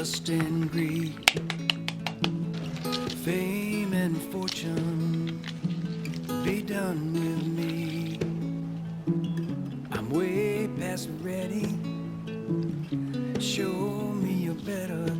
lust and greed, fame and fortune be done with me. I'm way past ready. Show me a better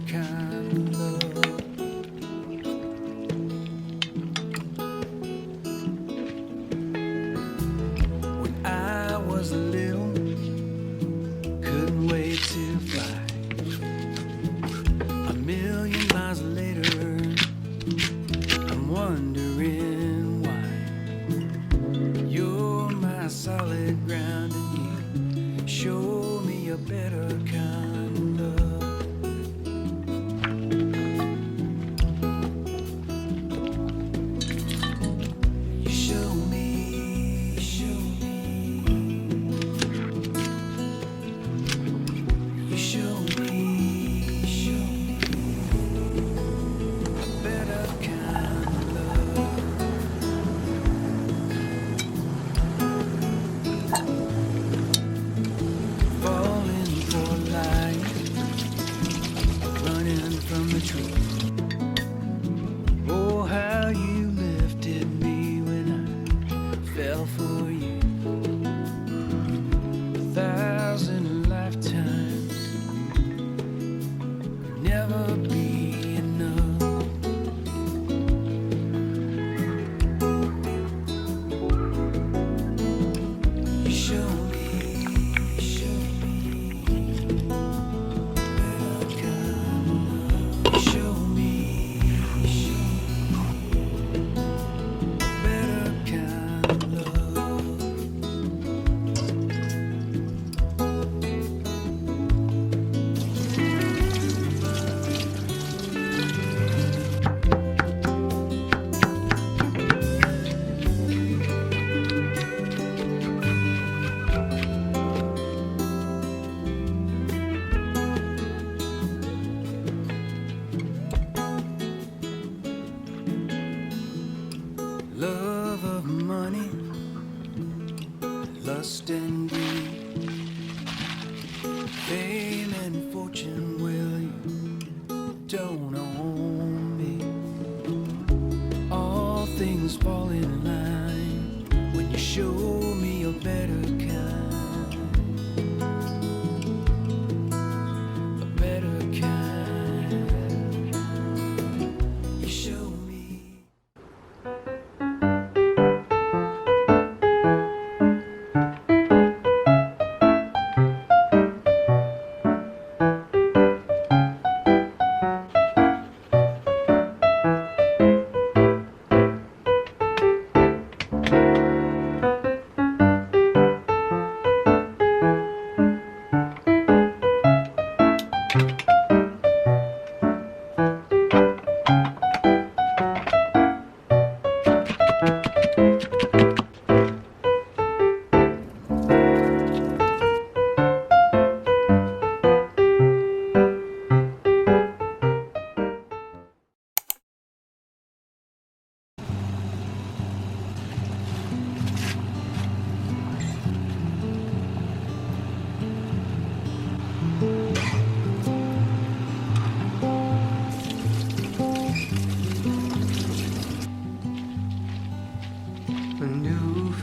things fall in line. When you show me a better My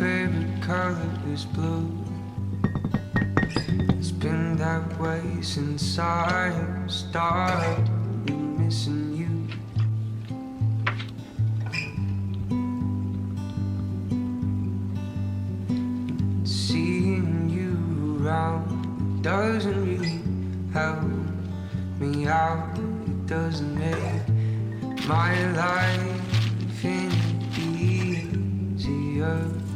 favorite color is blue. It's been that way since I started missing you. Seeing you around doesn't really help me out. It doesn't make my life any easier.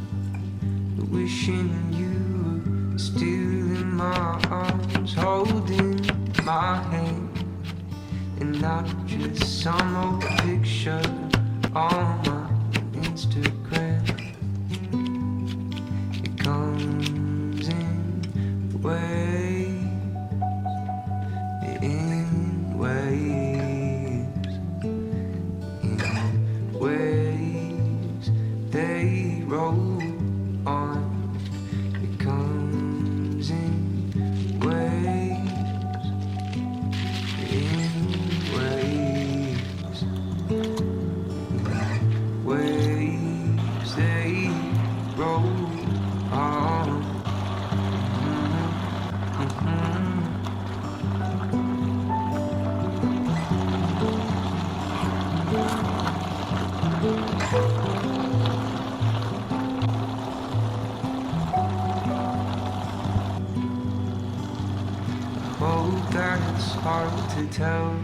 Wishing you were still in my arms, holding my hand, and not just some old picture on my Instagram. It comes in waves, in waves, in waves. They roll on. Oh, that's hard to tell.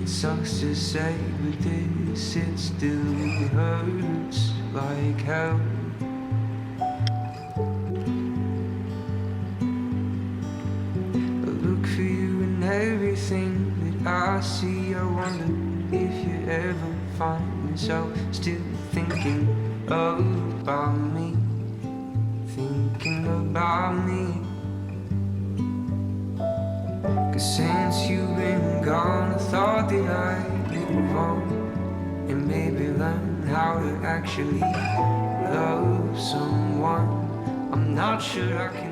It sucks to say, but this it still hurts like hell. I look for you in everything that I see. I wonder if you ever find yourself still thinking about me, thinking about me. Cause since you've been gone, I thought that I'd move on and maybe learn how to actually love someone. I'm not sure I can